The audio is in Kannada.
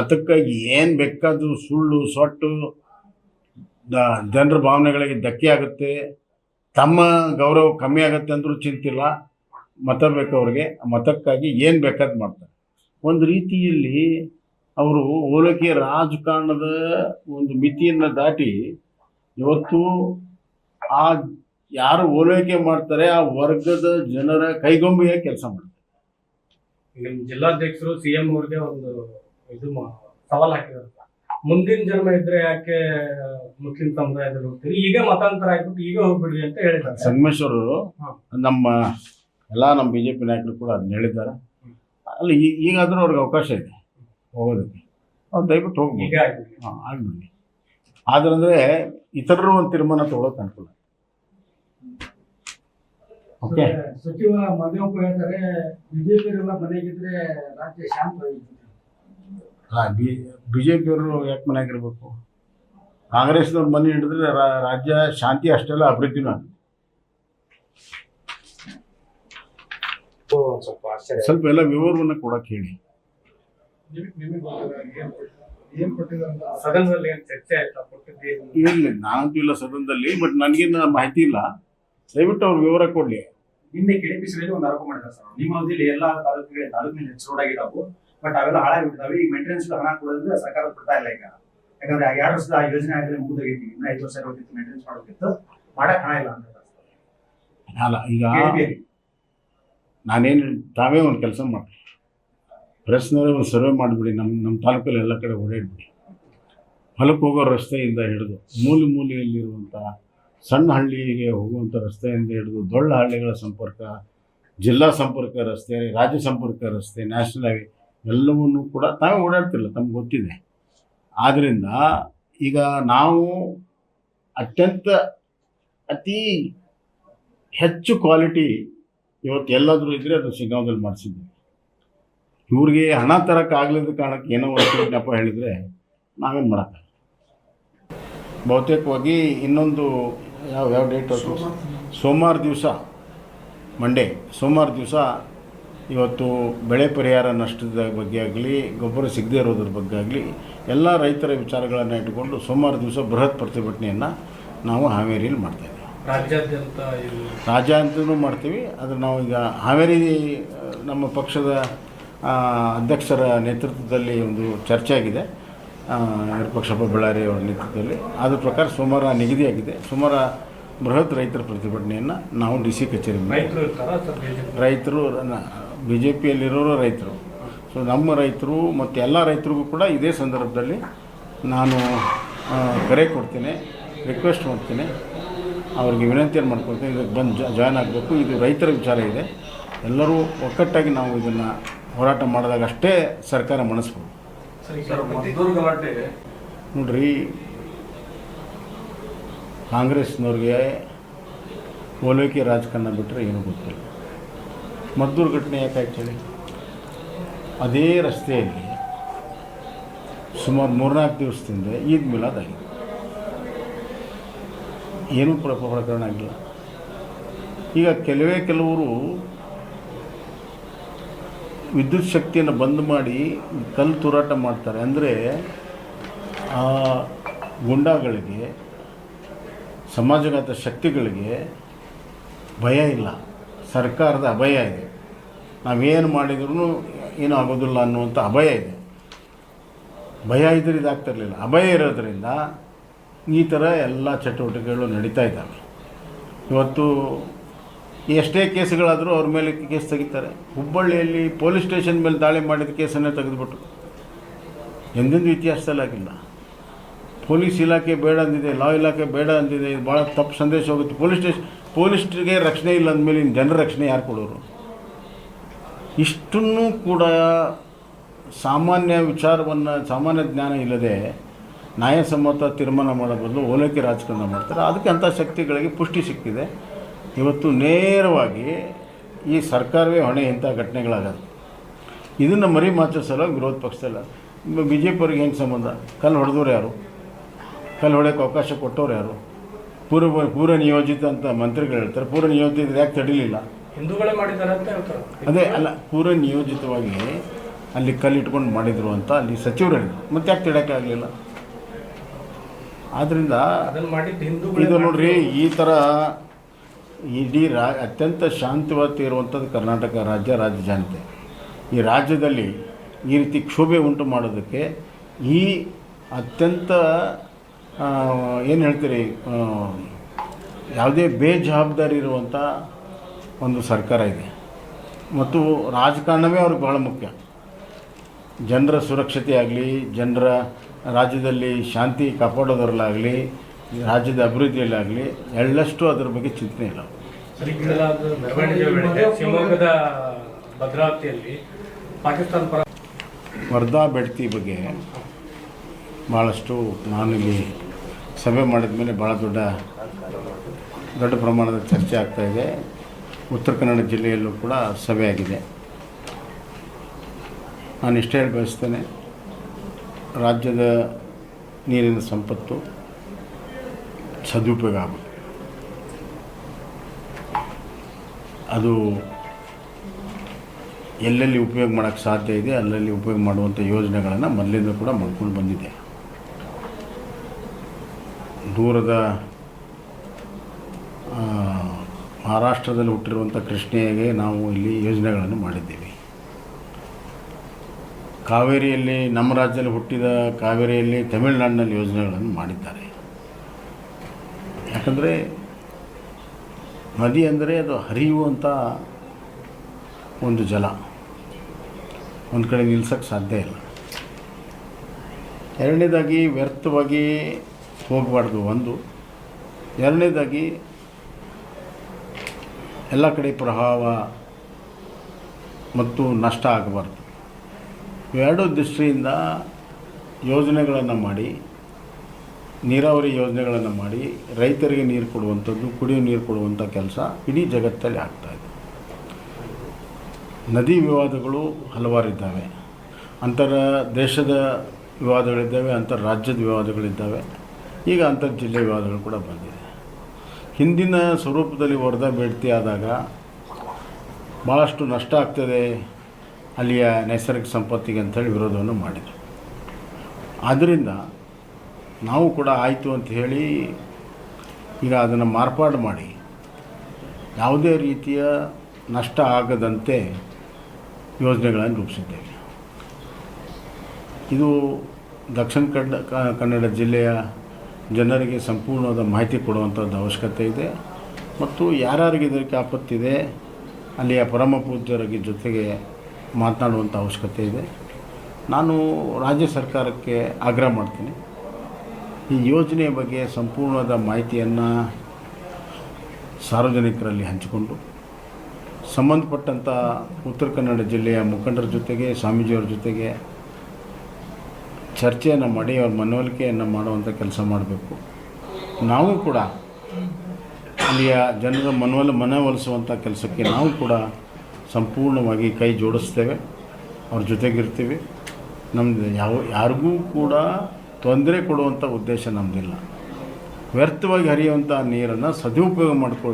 ಮತಕ್ಕಾಗಿ ಏನು ಬೇಕಾದರೂ ಸುಳ್ಳು, ಸೊಟ್ಟು, ದ- ಜನರ ಭಾವನೆಗಳಿಗೆ ಧಕ್ಕೆ ಆಗುತ್ತೆ. ತಮ್ಮ ಗೌರವ ಕಮ್ಮಿ ಆಗುತ್ತೆ ಅಂದರೂ ಚಿಂತಿಲ್ಲ. ಮತ ಬೇಕು ಅವ್ರಿಗೆ ಮತಕ್ಕಾಗಿ ಏನು ಬೇಕಾದ್ ಮಾಡ್ತಾರೆ. ಒಂದು ರೀತಿಯಲ್ಲಿ ಅವರು ಓಲೈಕೆ ರಾಜಕಾರಣದ ಒಂದು ಮಿತಿಯನ್ನು ದಾಟಿ ಇವತ್ತು ಆ ಯಾರು ಓಲೈಕೆ ಮಾಡ್ತಾರೆ, ಆ ವರ್ಗದ ಜನರ ಕೈಗೊಂಬೆಯ ಕೆಲಸ ಮಾಡ್ತಾರೆ. ಜಿಲ್ಲಾಧ್ಯಕ್ಷರು ಸಿಎಂ ಅವ್ರಿಗೆ ಒಂದು ಇದು ಸವಾಲ್ ಹಾಕಿದಾರೆ ಮುಂದಿನ ಜನ್ಮ ಇದ್ರೆ ಯಾಕೆ ಮುಸ್ಲಿಂ ಸಮುದಾಯದಲ್ಲಿ ಹೋಗ್ತೀರಿ ಈಗ ಮತಾಂತರ ಆಗ್ಬಿಟ್ಟು ಈಗ ಹೋಗ್ಬಿಡ್ರಿ ಅಂತ ಹೇಳಿದ್ದಾರೆ. ಸಂಗಮೇಶ್ವರರು ನಮ್ಮ ಎಲ್ಲ ನಮ್ಮ ಬಿ ಜೆ ಪಿ ನಾಯಕರು ಕೂಡ ಅದನ್ನ ಹೇಳಿದ್ದಾರೆ. ಅಲ್ಲಿ ಈಗಾದರೂ ಅವ್ರಿಗೆ ಅವಕಾಶ ಇದೆ ಹೋಗೋದಕ್ಕೆ. ಅವ್ರು ದಯವಿಟ್ಟು ಹೋಗ್ಬೋದು. ಹಾಂ ಆಗ್ಬಿಡಿ ಆದ್ರಂದ್ರೆ ಇತರರು ಒಂದು ತೀರ್ಮಾನ ತಗೊಳಕ್ ಅನುಕೂಲ ಓಕೆ ಸಚಿವ ಮಧ್ಯಮ ಹೇಳ್ತಾರೆ ಬಿಜೆಪಿ ಮನೆಗಿದ್ರೆ ರಾಜ್ಯ ಶಾಂತವಾಗಿರ್ತದೆ ಬಿ ಬಿ ಜೆ ಪಿಯವರು ಯಾಕೆ ಮನೆಯಾಗಿರ್ಬೇಕು ಕಾಂಗ್ರೆಸ್ನವ್ರು ಮನೆ ಹಿಡಿದ್ರೆ ರಾ- ರಾಜ್ಯ ಶಾಂತಿ ಅಷ್ಟೆಲ್ಲ ಅಭಿವೃದ್ಧಿನೂ ಸ್ವಲ್ಪ ಸ್ವಲ್ಪ ಎಲ್ಲ ವಿವರವನ್ನು ಕೊಡಕ್ಕೆ ಹೇಳಿ. ಏನು ಕೊಟ್ಟಿದ್ದಾರೆ ಸದನದಲ್ಲಿ ಏನ್ ಚರ್ಚೆ ಆಯ್ತಾ? ಕೊಟ್ಟಿದ್ದೇನು ಇಲ್ಲ ನಾನಂತೂ ಇಲ್ಲ ಸದನದಲ್ಲಿ ಬಟ್ ನನಗೇನು ಮಾಹಿತಿ ಇಲ್ಲ. ದಯವಿಟ್ಟು ಅವ್ರು ವಿವರ ಕೊಡಲಿ. ನಿನ್ನೆ ಕೆಡಿಪಿಸಿದಲ್ಲಿ ಒಂದು ಆರೋಪ ಮಾಡಿದ್ದಾರೆ ಸರ್ ನಿಮ್ಮ ಎಲ್ಲ ಎಲ್ಲಾ ತಾಲೂಕುಗಳಿಗೆ ತಾಲೂಕಿನಲ್ಲಿ ರೋಡ್ ಆಗಿದ್ದಾವು ಬಟ್ ಅವೆಲ್ಲ ಹಾಳಾಗ್ಬಿಟ್ಟಿದಾವೆ. ಈಗ ಮೇಂಟೆನೆನ್ಸ್ ಹಣ ಕೊಡೋದ್ರೆ ಸರ್ಕಾರ ಕೊಡ್ತಾ ಇಲ್ಲ ಈಗ. ಯಾಕಂದ್ರೆ ಆ ಎರಡು ವರ್ಷದ ಆ ಯೋಜನೆ ಆದ್ರೆ ಮುಗಿದೋಗೈತಿ ಇನ್ನ ಐದು ವರ್ಷ ಇರೋದಿತ್ತು ಮೇಂಟೆನೆನ್ಸ್ ಮಾಡೋದಿತ್ತು ಮಾಡಕ್ ಹಣ ಇಲ್ಲ ಅಂತ ಅಲ್ಲ ಈಗ ನಾನೇನು ತಾವೇ ಒಂದು ಕೆಲಸ ಮಾಡಿ ಪ್ರೆಸ್ನವರೇ ಒಂದು ಸರ್ವೆ ಮಾಡಿಬಿಡಿ. ನಮ್ಮ ನಮ್ಮ ತಾಲೂಕಲ್ಲಿ ಎಲ್ಲ ಕಡೆ ಓಡಾಡ್ಬಿಡಿ. ಹೊಲಕ್ಕೆ ಹೋಗೋ ರಸ್ತೆಯಿಂದ ಹಿಡಿದು ಮೂಲೆ ಮೂಲೆಯಲ್ಲಿರುವಂಥ ಸಣ್ಣ ಹಳ್ಳಿಗೆ ಹೋಗುವಂಥ ರಸ್ತೆಯಿಂದ ಹಿಡಿದು ದೊಡ್ಡ ಹಳ್ಳಿಗಳ ಸಂಪರ್ಕ ಜಿಲ್ಲಾ ಸಂಪರ್ಕ ರಸ್ತೆ ರಾಜ್ಯ ಸಂಪರ್ಕ ರಸ್ತೆ ನ್ಯಾಷನಲ್ ಹೈವೇ ಎಲ್ಲವನ್ನೂ ಕೂಡ ತಾವೇ ಓಡಾಡ್ತಿಲ್ಲ ತಮ್ಗೆ ಗೊತ್ತಿದೆ. ಆದ್ದರಿಂದ ಈಗ ನಾವು ಅತ್ಯಂತ ಅತಿ ಹೆಚ್ಚು ಕ್ವಾಲಿಟಿ ಇವತ್ತು ಎಲ್ಲಾದರೂ ಇದ್ದರೆ ಅದು ಶಿಗ್ಗಾಂವದಲ್ಲಿ ಮಾಡಿಸಿದ್ವಿ. ಇವ್ರಿಗೆ ಹಣ ತರೋಕ್ಕಾಗಲಿದ್ದ ಕಾರಣಕ್ಕೆ ಏನೋ ಒಂದು ಜ್ಞಾಪ ಹೇಳಿದರೆ ನಾವೇನು ಮಾಡೋಕ್ಕಾಗಲ್ಲ. ಬಹುತೇಕವಾಗಿ ಇನ್ನೊಂದು ಯಾವ ಯಾವ ಡೇಟ್ ಸೋಮವಾರ ದಿವಸ. ಮಂಡೇ ಸೋಮವಾರ ದಿವಸ ಇವತ್ತು ಬೆಳೆ ಪರಿಹಾರ ನಷ್ಟದ ಬಗ್ಗೆ ಆಗಲಿ ಗೊಬ್ಬರ ಸಿಗದೇ ಇರೋದ್ರ ಬಗ್ಗೆ ಆಗಲಿ ಎಲ್ಲ ರೈತರ ವಿಚಾರಗಳನ್ನು ಇಟ್ಟುಕೊಂಡು ಸೋಮವಾರ ದಿವಸ ಬೃಹತ್ ಪ್ರತಿಭಟನೆಯನ್ನು ನಾವು ಹಾವೇರಿಯಲ್ಲಿ ಮಾಡ್ತಾಯಿದ್ದೀವಿ ರಾಜ್ಯಾದ್ಯಂತ ರಾಜ್ಯಾಂತನೂ ಮಾಡ್ತೀವಿ ಆದರೆ ನಾವು ಈಗ ಹಾವೇರಿ ನಮ್ಮ ಪಕ್ಷದ ಅಧ್ಯಕ್ಷರ ನೇತೃತ್ವದಲ್ಲಿ ಒಂದು ಚರ್ಚೆ ಆಗಿದೆ. ಪಕ್ಷಪ್ಪ ಬಳ್ಳಾರಿ ಅವರ ನೇತೃತ್ವದಲ್ಲಿ. ಅದ್ರ ಪ್ರಕಾರ ಸೋಮವಾರ ನಿಗದಿಯಾಗಿದೆ. ಸೋಮವಾರ ಬೃಹತ್ ರೈತರ ಪ್ರತಿಭಟನೆಯನ್ನು ನಾವು ಡಿ ಸಿ ಕಚೇರಿ ರೈತರು ಬಿ ಜೆ ಪಿಯಲ್ಲಿರೋರು ರೈತರು ಸೊ ನಮ್ಮ ರೈತರು ಮತ್ತು ಎಲ್ಲ ರೈತರಿಗೂ ಕೂಡ ಇದೇ ಸಂದರ್ಭದಲ್ಲಿ ನಾನು ಕರೆ ಕೊಡ್ತೀನಿ ರಿಕ್ವೆಸ್ಟ್ ಮಾಡ್ತೀನಿ. ಅವ್ರಿಗೆ ವಿನಂತಿಯನ್ನು ಮಾಡ್ಕೊಳ್ತೇನೆ ಇದಕ್ಕೆ ಬಂದು ಜಾಯ್ನ್ ಆಗಬೇಕು. ಇದು ರೈತರ ವಿಚಾರ ಇದೆ. ಎಲ್ಲರೂ ಒಕ್ಕಟ್ಟಾಗಿ ನಾವು ಇದನ್ನು ಹೋರಾಟ ಮಾಡಿದಾಗ ಅಷ್ಟೇ ಸರ್ಕಾರ ಮನಸ್ಬೋದು ನೋಡ್ರಿ ಕಾಂಗ್ರೆಸ್ನವ್ರಿಗೆ ಓಲೈಕೆ ರಾಜಕಾರಣ ಬಿಟ್ಟರೆ ಏನೂ ಗೊತ್ತಿಲ್ಲ. ಮದ್ದೂರು ಘಟನೆ ಯಾಕೆ ಆ್ಯಕ್ಚುಲಿ ಅದೇ ರಸ್ತೆಯಲ್ಲಿ ಸುಮಾರು ಮೂರ್ನಾಲ್ಕು ದಿವಸದಿಂದ ಈದ್ ಮಿಲಾದ್ ಆಗಿದೆ. ಏನೂ ಪ್ರ, ಪ್ರಕರಣ ಆಗಿಲ್ಲ. ಈಗ ಕೆಲವೇ ಕೆಲವರು ವಿದ್ಯುತ್ ಶಕ್ತಿಯನ್ನು ಬಂದ್ ಮಾಡಿ ಕಲ್ಲು ತೂರಾಟ ಮಾಡ್ತಾರೆ. ಅಂದರೆ ಆ ಗುಂಡಾಗಳಿಗೆ ಸಮಾಜಘಾತ ಶಕ್ತಿಗಳಿಗೆ ಭಯ ಇಲ್ಲ. ಸರ್ಕಾರದ ಅಭಯ ಇದೆ. ನಾವೇನು ಮಾಡಿದ್ರೂ ಏನೂ ಆಗೋದಿಲ್ಲ ಅನ್ನುವಂಥ ಅಭಯ ಇದೆ. ಭಯ ಇದ್ರೆ ಇದಾಗ್ತಿರ್ಲಿಲ್ಲ. ಅಭಯ ಇರೋದ್ರಿಂದ ಈ ಥರ ಎಲ್ಲ ಚಟುವಟಿಕೆಗಳು ನಡೀತಾ ಇದ್ದಾವೆ. ಇವತ್ತು ಎಷ್ಟೇ ಕೇಸ್ಗಳಾದರೂ ಅವ್ರ ಮೇಲೆ ಕೇಸ್ ತೆಗಿತಾರೆ. ಹುಬ್ಬಳ್ಳಿಯಲ್ಲಿ ಪೊಲೀಸ್ ಸ್ಟೇಷನ್ ಮೇಲೆ ದಾಳಿ ಮಾಡಿದ ಕೇಸನ್ನೇ ತೆಗೆದುಬಿಟ್ರು. ಎಂದೆಂದು ಇತಿಹಾಸದಲ್ಲಿ ಆಗಿಲ್ಲ ಪೊಲೀಸ್ ಇಲಾಖೆ ಬೇಡ ಅಂದಿದೆ, ಲಾ ಇಲಾಖೆ ಬೇಡ ಅಂದಿದೆ, ಇದು ಭಾಳ ತಪ್ಪು ಸಂದೇಶ ಹೋಗುತ್ತೆ. ಪೊಲೀಸ್ ಸ್ಟೇಷನ್ ಪೊಲೀಸ್ಗೆ ರಕ್ಷಣೆ ಇಲ್ಲ ಅಂದಮೇಲೆ ಇನ್ನು ಜನರ ರಕ್ಷಣೆ ಯಾರು ಕೊಡೋರು? ಇಷ್ಟನ್ನು ಕೂಡ ಸಾಮಾನ್ಯ ವಿಚಾರವನ್ನು, ಸಾಮಾನ್ಯ ಜ್ಞಾನ ಇಲ್ಲದೆ ನ್ಯಾಯಸಮ್ಮತ ತೀರ್ಮಾನ ಮಾಡೋ ಬದಲು ಓಲೈಕೆ ರಾಜಕಾರಣ ಮಾಡ್ತಾರೆ. ಅದಕ್ಕೆ ಅಂಥ ಶಕ್ತಿಗಳಿಗೆ ಪುಷ್ಟಿ ಸಿಕ್ಕಿದೆ. ಇವತ್ತು ನೇರವಾಗಿ ಈ ಸರ್ಕಾರವೇ ಹೊಣೆ ಇಂಥ ಘಟನೆಗಳಾಗೋದು. ಇದನ್ನು ಮರಿ ಮಾಚೋ ವಿರೋಧ ಪಕ್ಷದಲ್ಲ, ಬಿ ಜೆ ಪಿಯವ್ರಿಗೆ ಹೆಂಗೆ ಸಂಬಂಧ? ಕಲ್ಲು ಹೊಡೆದವ್ರು ಯಾರು? ಕಲ್ಲು ಹೊಡೆಯೋಕ್ಕೆ ಅವಕಾಶ ಕೊಟ್ಟವ್ರು ಯಾರು? ಪೂರ್ವ ಪೂರ್ವ ನಿಯೋಜಿತ ಅಂತ ಮಂತ್ರಿಗಳು ಹೇಳ್ತಾರೆ. ಪೂರ್ವ ನಿಯೋಜಿತ ಯಾಕೆ ತಡಿಲಿಲ್ಲ? ಹಿಂದೂಗಳೇ ಮಾಡಿದ್ದಾರೆ ಅಂತ ಹೇಳ್ತಾರೆ. ಅದೇ ಅಲ್ಲ ಪೂರ್ವ ನಿಯೋಜಿತವಾಗಿ ಅಲ್ಲಿ ಕಲ್ಲಿಟ್ಕೊಂಡು ಮಾಡಿದರು ಅಂತ ಅಲ್ಲಿ ಸಚಿವರು ಹೇಳಿದ್ರು. ಮತ್ತೆ ಯಾಕೆ ತಿಳಕ್ಕೆ ಆಗಲಿಲ್ಲ? ಆದ್ದರಿಂದ ಇದು ನೋಡ್ರಿ ಈ ಥರ ಇಡೀ ರಾ ಅತ್ಯಂತ ಶಾಂತಿವತಿ ಇರುವಂಥದ್ದು ಕರ್ನಾಟಕ ರಾಜ್ಯ ರಾಜ್ಯ ಜನತೆ. ಈ ರಾಜ್ಯದಲ್ಲಿ ಈ ರೀತಿ ಕ್ಷೋಭೆ ಉಂಟು ಮಾಡೋದಕ್ಕೆ ಈ ಅತ್ಯಂತ ಏನು ಹೇಳ್ತೀರಿ? ಯಾವುದೇ ಬೇಜವಾಬ್ದಾರಿ ಇರುವಂಥ ಒಂದು ಸರ್ಕಾರ ಇದೆ. ಮತ್ತು ರಾಜಕಾರಣವೇ ಅವ್ರಿಗೆ ಬಹಳ ಮುಖ್ಯ. ಜನರ ಸುರಕ್ಷತೆ ಆಗಲಿ ಜನರ ರಾಜ್ಯದಲ್ಲಿ ಶಾಂತಿ ಕಾಪಾಡೋದ್ರಲ್ಲಾಗಲಿ ರಾಜ್ಯದ ಅಭಿವೃದ್ಧಿಯಲ್ಲಾಗಲಿ ಎಳ್ಳಷ್ಟು ಅದರ ಬಗ್ಗೆ ಚಿಂತನೆ ಇಲ್ಲ. ಶಿವಮೊಗ್ಗದ ಭದ್ರಾವತಿಯಲ್ಲಿ ಪಾಕಿಸ್ತಾನ ಪರ ವರ್ಧಾ ಬೆಡ್ತಿ ಬಗ್ಗೆ ಭಾಳಷ್ಟು ನಾನಿಲ್ಲಿ ಸಭೆ ಮಾಡಿದ ಮೇಲೆ ಭಾಳ ದೊಡ್ಡ ದೊಡ್ಡ ಪ್ರಮಾಣದ ಚರ್ಚೆ ಆಗ್ತಾ ಇದೆ. ಉತ್ತರ ಕನ್ನಡ ಜಿಲ್ಲೆಯಲ್ಲೂ ಕೂಡ ಸಭೆ ಆಗಿದೆ. ನಾನು ಇಷ್ಟೇ ಹೇಳಿ ಬಯಸ್ತೇನೆ, ರಾಜ್ಯದ ನೀರಿನ ಸಂಪತ್ತು ಸದುಪಯೋಗ ಆಗುತ್ತೆ. ಅದು ಎಲ್ಲೆಲ್ಲಿ ಉಪಯೋಗ ಮಾಡೋಕ್ಕೆ ಸಾಧ್ಯ ಇದೆ, ಅಲ್ಲಲ್ಲಿ ಉಪಯೋಗ ಮಾಡುವಂಥ ಯೋಜನೆಗಳನ್ನು ಮೊದಲಿಂದ ಕೂಡ ಮಾಡ್ಕೊಂಡು ಬಂದಿದೆ. ದೂರದ ಮಹಾರಾಷ್ಟ್ರದಲ್ಲಿ ಹುಟ್ಟಿರುವಂಥ ಕೃಷ್ಣೆಗೆ ನಾವು ಇಲ್ಲಿ ಯೋಜನೆಗಳನ್ನು ಮಾಡಿದ್ದೀವಿ. ಕಾವೇರಿಯಲ್ಲಿ, ನಮ್ಮ ರಾಜ್ಯದಲ್ಲಿ ಹುಟ್ಟಿದ ಕಾವೇರಿಯಲ್ಲಿ ತಮಿಳುನಾಡಿನಲ್ಲಿ ಯೋಜನೆಗಳನ್ನು ಮಾಡಿದ್ದಾರೆ. ಯಾಕಂದರೆ, ನದಿ ಅಂದರೆ ಅದು ಹರಿಯುವಂಥ ಒಂದು ಜಲ. ಒಂದು ಕಡೆ ನಿಲ್ಸೋಕ್ಕೆ ಸಾಧ್ಯ ಇಲ್ಲ. ಎರಡನೇದಾಗಿ ವ್ಯರ್ಥವಾಗಿ ಹೋಗಬಾರ್ದು ಒಂದು. ಎರಡನೇದಾಗಿ, ಎಲ್ಲ ಕಡೆ ಪ್ರಭಾವ ಮತ್ತು ನಷ್ಟ ಆಗಬಾರ್ದು. ಇವೆರಡೂ ದೃಷ್ಟಿಯಿಂದ ಯೋಜನೆಗಳನ್ನು ಮಾಡಿ, ನೀರಾವರಿ ಯೋಜನೆಗಳನ್ನು ಮಾಡಿ, ರೈತರಿಗೆ ನೀರು ಕೊಡುವಂಥದ್ದು, ಕುಡಿಯೋ ನೀರು ಕೊಡುವಂಥ ಕೆಲಸ ಇಡೀ ಜಗತ್ತಲ್ಲಿ ಆಗ್ತಾಯಿದೆ ನದಿ ವಿವಾದಗಳು ಹಲವಾರಿದ್ದಾವೆ ಅಂತರ ದೇಶದ ವಿವಾದಗಳಿದ್ದಾವೆ, ಅಂತರ ರಾಜ್ಯದ ವಿವಾದಗಳಿದ್ದಾವೆ. ಈಗ ಅಂಥ ಜಿಲ್ಲೆ ವಿವಾದಗಳು ಕೂಡ ಬಂದಿದೆ. ಹಿಂದಿನ ಸ್ವರೂಪದಲ್ಲಿ ವರದಾ ಬೇಡ್ತಿ ಆದಾಗ ಭಾಳಷ್ಟು ನಷ್ಟ ಆಗ್ತದೆ ಅಲ್ಲಿಯ ನೈಸರ್ಗಿಕ ಸಂಪತ್ತಿಗೆ ಅಂಥೇಳಿ ವಿರೋಧವನ್ನು ಮಾಡಿದರು. ಆದ್ದರಿಂದ ನಾವು ಕೂಡ ಆಯಿತು ಅಂತ ಹೇಳಿ ಈಗ ಅದನ್ನು ಮಾರ್ಪಾಡು ಮಾಡಿ ಯಾವುದೇ ರೀತಿಯ ನಷ್ಟ ಆಗದಂತೆ ಯೋಜನೆಗಳನ್ನು ರೂಪಿಸಿದ್ದೇವೆ. ಇದು ದಕ್ಷಿಣ ಕನ್ನಡ ಕನ್ನಡ ಜಿಲ್ಲೆಯ ಜನರಿಗೆ ಸಂಪೂರ್ಣವಾದ ಮಾಹಿತಿ ಕೊಡುವಂಥದ್ದು ಅವಶ್ಯಕತೆ ಇದೆ. ಮತ್ತು ಯಾರ್ಯಾರಿಗೆ ಇದಕ್ಕೆ ಆಪತ್ತಿದೆ ಅಲ್ಲಿಯ ಪರಮ ಪೂಜ್ಯರಿಗೆ ಜೊತೆಗೆ ಮಾತನಾಡುವಂಥ ಅವಶ್ಯಕತೆ ಇದೆ. ನಾನು ರಾಜ್ಯ ಸರ್ಕಾರಕ್ಕೆ ಆಗ್ರಹ ಮಾಡ್ತೀನಿ. ಈ ಯೋಜನೆಯ ಬಗ್ಗೆ ಸಂಪೂರ್ಣವಾದ ಮಾಹಿತಿಯನ್ನು ಸಾರ್ವಜನಿಕರಲ್ಲಿ ಹಂಚಿಕೊಂಡು, ಸಂಬಂಧಪಟ್ಟಂಥ ಉತ್ತರ ಕನ್ನಡ ಜಿಲ್ಲೆಯ ಮುಖಂಡರ ಜೊತೆಗೆ, ಸ್ವಾಮೀಜಿಯವರ ಜೊತೆಗೆ ಚರ್ಚೆಯನ್ನು ಮಾಡಿ ಅವ್ರ ಮನವೊಲಿಕೆಯನ್ನು ಮಾಡುವಂಥ ಕೆಲಸ ಮಾಡಬೇಕು. ನಾವು ಕೂಡ ಅಲ್ಲಿಯ ಜನರ ಮನವೊಲ, ಮನವೊಲಿಸುವಂಥ ಕೆಲಸಕ್ಕೆ ನಾವು ಕೂಡ ಸಂಪೂರ್ಣವಾಗಿ ಕೈ ಜೋಡಿಸ್ತೇವೆ. ಅವ್ರ ಜೊತೆಗಿರ್ತೀವಿ. ನಮ್ಮದು ಯಾವ, ಯಾರಿಗೂ ಕೂಡ ತೊಂದರೆ ಕೊಡುವಂಥ ಉದ್ದೇಶ ನಮ್ಮದಿಲ್ಲ ವ್ಯರ್ಥವಾಗಿ ಹರಿಯುವಂಥ ನೀರನ್ನು ಸದುಪಯೋಗ ಮಾಡ್ಕೊಳ್ಬೇಕು.